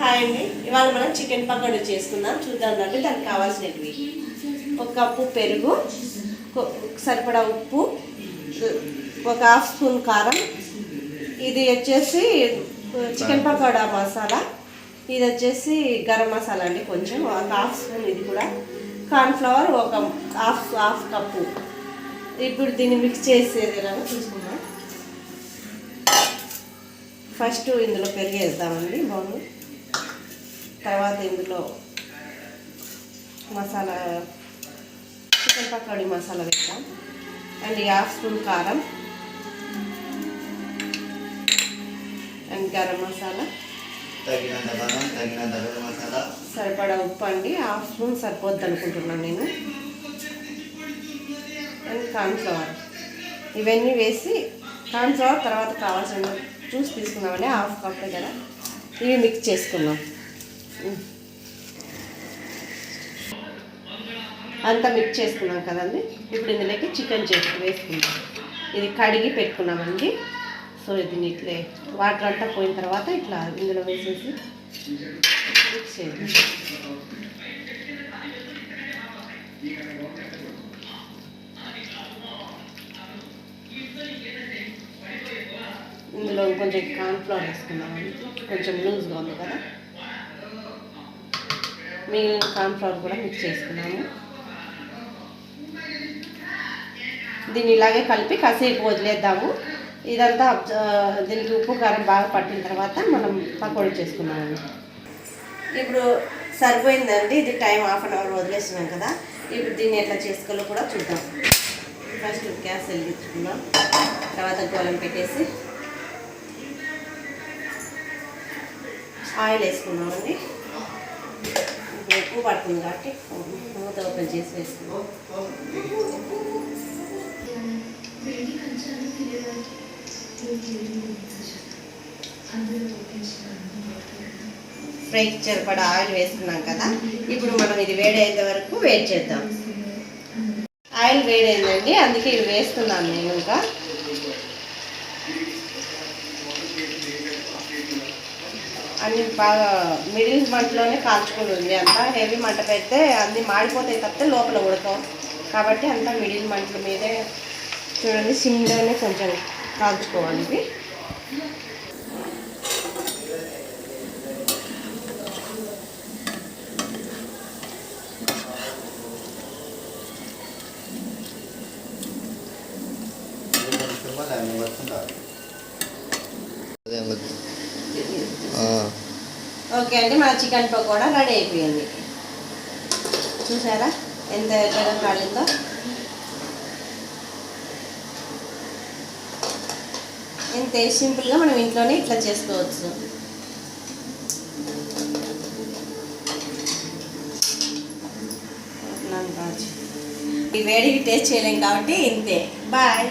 Hi అండి. ఇవాళ మనం చికెన్ పకోడీ చేసుకుందాం. చూద్దాం రండి దానికి కావాల్సినవి. ఒక కప్పు పెరుగు సరిపడా ఉప్పు ఒక హాఫ్ స్పూన్ కారం. ఇది వచ్చేసి చికెన్ పకోడా మసాలా. ఇది వచ్చేసి గరం మసాలా అండి కొంచెం. ఒక హాఫ్ స్పూన్ ఇది కూడా. కార్న్ఫ్లవర్ ఒక హాఫ్ హాఫ్ కప్పు. ఇప్పుడు దీన్ని మిక్స్ చేసేది ఎలాగో చూసుకుందాం. ఫస్ట్ ఇందులో పెరిగేద్దామండి బాగుంది తర్వాత ఇందులో మసాలా చికెన్ పకోడీ మసాలా వేద్దాం. అండ్ హాఫ్ స్పూన్ కారం. అండ్ గరం మసాలా. సరిపడా ఉప్పు అండి. హాఫ్ స్పూన్ సరిపోద్ది అనుకుంటున్నాను నేను. And cornflour. ఇవన్నీ వేసి కార్న్ఫ్లవర్ తర్వాత కావాల్సిన చూసి తీసుకుందామండి. హాఫ్ కప్ కదా. ఇవి మిక్స్ చేసుకుందాం. ఉమ్. అంతా మిక్స్ చేసుకున్నాం కదండి. ఇప్పుడు ఇందులోకి చికెన్ చేసి వేసుకుందాం. ఇది కడిగి పెట్టుకున్నామండి. సో ఇది ఇట్లే వాటర్ అంతా పోయిన తర్వాత ఇట్లా ఇందులో వేసేసి మిక్స్ చేయాలి ఇందులో కొంచెం కార్న్ఫ్లవర్ వేసుకున్నామండి కొంచెం లూజ్గా ఉంది కదా. మిగిలిన కార్న్ఫ్లవర్ కూడా మిక్స్ చేసుకున్నాము. దీన్ని ఇలాగే కలిపి కాసేపు వదిలేద్దాము. ఇదంతా దీనికి ఉప్పు కారం బాగా పట్టిన తర్వాత మనం పకోడీ చేసుకున్నామండి ఇప్పుడు సరిపోయిందండి. ఇది టైం హాఫ్ అన్ అవర్ వదిలేస్తున్నాం కదా. ఇప్పుడు దీన్ని ఎట్లా చేసుకోవాలో కూడా చూద్దాం. ఫస్ట్ గ్యాస్ వెలిగించుకున్నాం తర్వాత గోళం పెట్టేసి ఆయిల్ వేసుకున్నామండి. ఎక్కువ పడుతుంది కాబట్టి మూత ఓపెన్ చేసి వేసుకున్నాం ఫ్రైకి సరిపడా ఆయిల్ వేసుకున్నాం కదా ఇప్పుడు మనం ఇది వేడయ్యేంత వరకు వేడి చేద్దాం. ఆయిల్ వేడైందండి అందుకే ఇది వేస్తున్నాను నేను ఇంకా అన్ని బాగా మిడిల్ మంటలోనే కాల్చుకుని ఉంది అంతా. హెవీ మంట పెడితే అన్ని మాడిపోతాయి తప్పితే లోపల ఉడకం కాబట్టి అంతా మిడిల్ మంటల మీదే చూడండి సిమ్లోనే కొంచెం కాల్చుకోవాలి ఇవి. వస్తుందా ఓకే అండి మన చికెన్ పకోడా రెడీ అయిపోయింది. చూసారా? ఎంత ఎర్రగా కాలిందో. ఇంతే సింపుల్గా మనం ఇంట్లోనే ఇట్లా చేసుకోవచ్చు. ఈ వేడికి టేస్ట్ చేయలేం కాబట్టి ఇంతే. బాయ్.